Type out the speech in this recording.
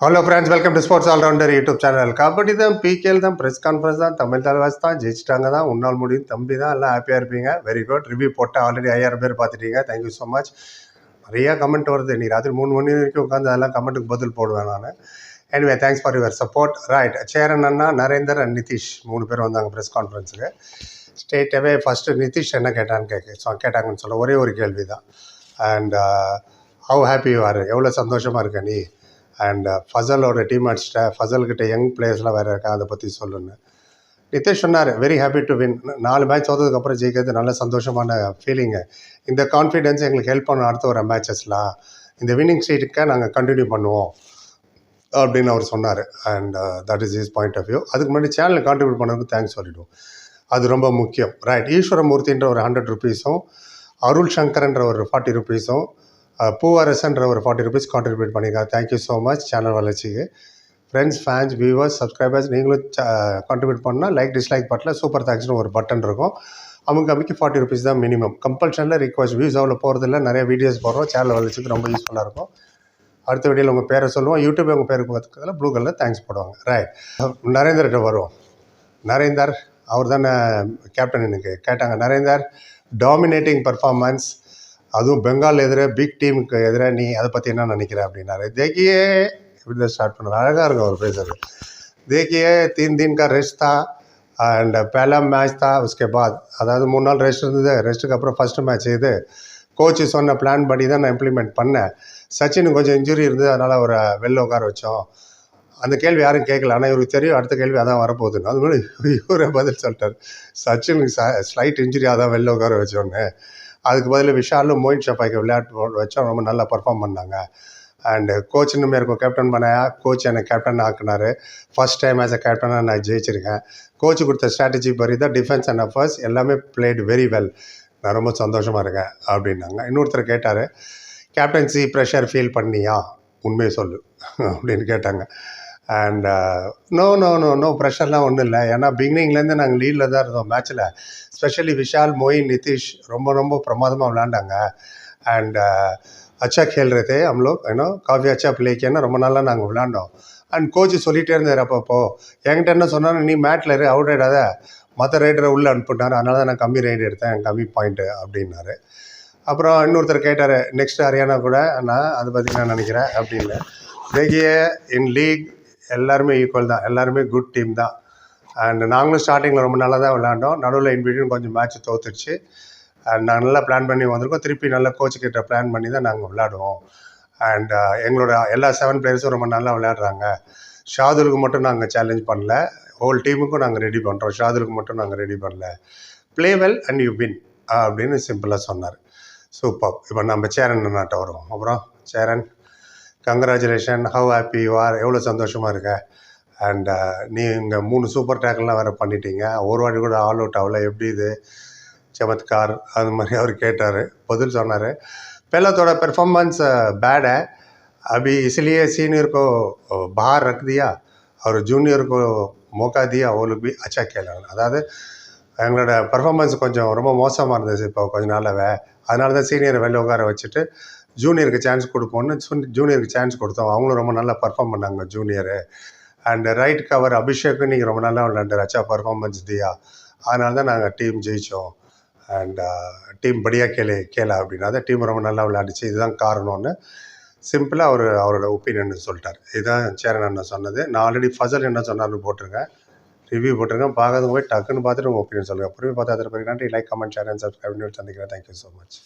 Hello friends welcome to sports allrounder YouTube channel kabaddi தான் PKL தான் press conference தான் தமிழ் தலைவாஸ் தான் ஜெயிச்சிட்டாங்க தான் உன்னால் முடியும். தம்பி தான் எல்லாம் ஹாப்பியாக இருப்பீங்க. வெரி குட் ரிவ்யூ போட்டால் ஆல்ரெடி ஐயாயிரம் பேர் பார்த்துட்டீங்க. தேங்க்யூ ஸோ மச் நிறையா கமெண்ட் வருது. நீ ராத்திரி மூணு மணி வரைக்கும் உட்காந்து அதெல்லாம் கமெண்ட்டுக்கு பதில் போடுவேன் நான். Anyway thanks for your support right Cheran Anna Narender and Nitish மூணு பேர் வந்தாங்க ப்ரெஸ் கான்ஃபரன்ஸுக்கு ஸ்டேட்டவே ஃபஸ்ட்டு நிதிஷ் என்ன கேட்டான்னு கேட்க கேட்டாங்கன்னு சொல்ல ஒரே ஒரு கேள்வி தான் and how uh, happy you are எவ்வளோ சந்தோஷமாக இருக்க நீ? அண்ட் ஃபசலோட டீம் அடிச்சிட்ட ஃபசல்கிட்ட யங் பிளேயர்ஸ்லாம் வேறு இருக்கா அதை பற்றி சொல்லுன்னு. நிதிஷ் சொன்னார் வெரி ஹாப்பி டு வின் நாலு மேட்ச் தோத்ததுக்கப்புறம் ஜெயிக்கிறது நல்ல சந்தோஷமான ஃபீலிங்கு இந்த கான்ஃபிடென்ஸ் எங்களுக்கு ஹெல்ப் பண்ண அடுத்த ஒரு மேட்சஸ்லாம் இந்த வின்னிங் ஸ்ட்ரீட்டுக்கு நாங்கள் கண்டினியூ பண்ணுவோம் அப்படின்னு அவர் சொன்னார். And that is is point of view அதுக்கு முன்னாடி சேனல் கான்ட்ரிபியூட் பண்ணதுக்கு தேங்க்ஸ் சொல்லிவிடுவோம் அது ரொம்ப முக்கியம். ரைட் ஈஸ்வரமூர்த்தின்ற ஒரு ஹண்ட்ரட் ருபீஸும் அருள் சங்கர்ன்ற ஒரு ஃபார்ட்டி ருபீஸும் பூவரசன்ற ஒரு ஃபார்ட்டி ருபீஸ் கான்ட்ரிபியூட் பண்ணியிருக்காங்க. Thank you so much channel வளர்ச்சிக்கு. ஃப்ரெண்ட்ஸ் ஃபேன்ஸ் வியூவர்ஸ் சப்ஸ்கிரைபர்ஸ் நீங்களும் கான்ட்ரிபியூட் பண்ணால் லைக் டிஸ்லைக் பட்டில் சூப்பர் தேங்க்ஸ்னு ஒரு பட்டன் இருக்கும். அவங்க அமைக்கு ஃபார்ட்டி ருபீஸ் தான் மினிமம் கம்பல்ஷனில் ரிக்வஸ்ட் வியூஸ் அவ்வளோ போகிறதில்ல நிறைய வீடியோஸ் போடுறோம். சேனல் வளர்ச்சிக்கு ரொம்ப யூஸ்ஃபுல்லாக இருக்கும். அடுத்த வீடியோவில் உங்கள் பேரை சொல்லுவோம். யூடியூப் உங்கள் பேருக்கு பார்த்துக்கிறதுல ப்ளூ கலரில் தேங்க்ஸ் போடுவாங்க. ரைட் நரேந்தர்கிட்ட வருவோம். நரேந்தர் அவர் தானே கேப்டன் எனக்கு. கேட்டாங்க நரேந்தர் டாமினேட்டிங் பர்ஃபார்மன்ஸ் அதுவும் பெங்கால் எதிர பிக் டீமுக்கு எதிராக நீ அதை பற்றி என்ன நினைக்கிற அப்படின்னாரு. தேக்கியே இப்படி தான் ஸ்டார்ட் பண்ணார். அழகாக இருக்கும் அவர் பேசுறது. தேக்கியே தீன் தீன் கா ரெஸ்ட் தான் அண்ட் பहला மேட்ச் தான் உஸ்கே பாத். அதாவது மூணு நாள் ரெஸ்ட் இருந்தது. ரெஸ்ட்டுக்கு அப்புறம் ஃபஸ்ட்டு மேட்ச் இது. கோச்சு சொன்ன பிளான் படி தான் நான் இம்ப்ளிமெண்ட் பண்ணேன். சச்சினுக்கு கொஞ்சம் இன்ஜுரி இருந்தது. அதனால் அவரை வெளில உட்கார வச்சோம். அந்த கேள்வி யாரும் கேட்கல. ஆனால் இவருக்கு தெரியும். அடுத்த கேள்வி அதான் வரப்போகுதுன்னு. அது மாதிரி இவரே பதில் சொல்லிட்டார். சச்சினுக்கு ஸ்லைட் இன்ஜுரி அதான் வெளில உட்கார வச்சோன்னு. அதுக்கு பதில் விஷாலும் மோயின் ஷபாய்க்கு விளையாட்டு வச்சா ரொம்ப நல்லா பர்ஃபார்ம் பண்ணாங்க. அண்டு கோச் இன்னுமே இருக்கும். கேப்டன் பண்ணாயா கோச் என்னை கேப்டன் ஆக்குனாரு. ஃபர்ஸ்ட் டைம் ஆஸ் அ கேப்டனாக நான் ஜெயிச்சிருக்கேன். கோச் கொடுத்த ஸ்ட்ராட்டஜி படி தான் டிஃபென்ஸ் அண்ட் அஃபர்ஸ் எல்லாமே பிளேட் வெரி வெல் நான் ரொம்ப சந்தோஷமாக இருக்கேன் அப்படின்னாங்க. இன்னொருத்தர் கேட்டார் கேப்டன்சி ப்ரெஷர் ஃபீல் பண்ணியா? உண்மையை சொல்லு. அப்படின்னு கேட்டாங்க. And no no no no ப்ரெஷர்லாம் ஒன்றும் இல்லை. ஏன்னா பிகினிங்லேருந்து நாங்கள் லீடில் தான் இருந்தோம் மேட்ச்சில் ஸ்பெஷலி விஷால் மோயின் நிதிஷ் ரொம்ப ரொம்ப பிரமாதமாக விளாண்டாங்க அண்ட் uh, அச்சா கேள்றதே அம்லோக் ஏன்னா காஃபி அச்சா பிள்ளைக்கேன்னா ரொம்ப நாளாக நாங்கள் விளாண்டோம் அண்ட் கோச் சொல்லிகிட்டே இருந்தார் அப்பப்போ என்கிட்ட என்ன சொன்னாலும் நீ மேட்டில் இரு அவுட் ஆகிடாத மற்ற ரைடரை உள்ளே அனுப்பிட்டார். அதனால தான் நான் கம்மி ரைடு எடுத்தேன். கம்மி பாயிண்ட்டு அப்படின்னாரு. அப்புறம் இன்னொருத்தர் கேட்டார் நெக்ஸ்ட் ஹரியானா கூட நான் அதை பற்றி நான் நினைக்கிறேன் அப்படின்னு. தேகிய இன் லீக் எல்லாருமே ஈக்குவல் தான். எல்லாருமே குட் டீம் தான். அண்ட் நாங்களும் ஸ்டார்டிங்கில் ரொம்ப நல்லா தான் விளாண்டோம் நடுவில் இன்பிட்வீன் கொஞ்சம் மேட்ச் தோத்துருச்சு. அண்ட் நாங்கள் நல்லா பிளான் பண்ணி வந்திருக்கோம். திருப்பி நல்லா கோச் கிட்ட பிளான் பண்ணி தான் நாங்கள் விளாடுவோம் அண்ட் uh, எங்களோட எல்லா செவன் பிளேயர்ஸும் ரொம்ப நல்லா விளையாடுறாங்க. ஷாதுலுக்கு மட்டும் நாங்கள் சேலஞ்ச் பண்ணல. ஹோல் டீமுக்கும் நாங்கள் ரெடி பண்ணுறோம் ஷாதுலுக்கு மட்டும் நாங்கள் ரெடி பண்ணல. Play well and you win அப்படின்னு சிம்பிளாக சொன்னார். சூப்பர் இப்போ நம்ம சேரன் நாட்டை வருவோம். அப்புறம் Cheran? congratulation how happy you are எவ்வளோ சந்தோஷமாக இருக்க அண்ட் நீ இங்கே மூணு சூப்பர் டேக்கெல்லாம் வேறு பண்ணிட்டீங்க ஒரு வாட்டி கூட ஆல் அவுட் ஆகல எப்படி இது चमत्कार அது மாதிரி அவர் கேட்டார் பதில் சொன்னார் पहला परफॉर्मेंस बैड है अभी इसलिए सीनियर को बाहर रख दिया और जूनियर को मौका दिया वो लोग भी अच्छा खेला அதாவது எங்களோட பர்ஃபார்மன்ஸ் கொஞ்சம் ரொம்ப மோசமாக இருந்துச்சு இப்போ கொஞ்ச நாளாவே அதனால தான் சீனியரை வெளில உட்கார வச்சுட்டு ஜூனியருக்கு சான்ஸ் கொடுப்போம்னு ஜூனியருக்கு சான்ஸ் கொடுத்தோம். அவங்களும் ரொம்ப நல்லா பர்ஃபார்ம் பண்ணாங்க ஜூனியரு அண்ட் ரைட் கவர் அபிஷேக்கும் நீங்கள் ரொம்ப நல்லா விளாண்டு அச்சா பர்ஃபார்மன்ஸ் தியா அதனால தான் நாங்கள் டீம் ஜெயித்தோம் அண்ட் டீம் படியாக கேளு கேள அப்படின்னா தான் டீம் ரொம்ப நல்லா விளையாடுச்சு இதுதான் காரணம்னு சிம்பிளாக அவர் அவரோட ஒப்பீனியன் சொல்லிட்டார். இதுதான் சேரன் அண்ணன் சொன்னது. நான் ஆல்ரெடி ஃபசல் என்ன சொன்னார்னு போட்டிருக்கேன். ரிவ்யூ போட்டிருக்கேன். பார்க்கறதுக்கு போய் டக்குன்னு பார்த்துட்டு உங்கள் ஒப்பீனியன் சொல்லுங்கள் பொறுமை பார்த்து அதை பிறகு நன்றி. Like comment share and subscribe சந்திக்கிறேன். Thank you so much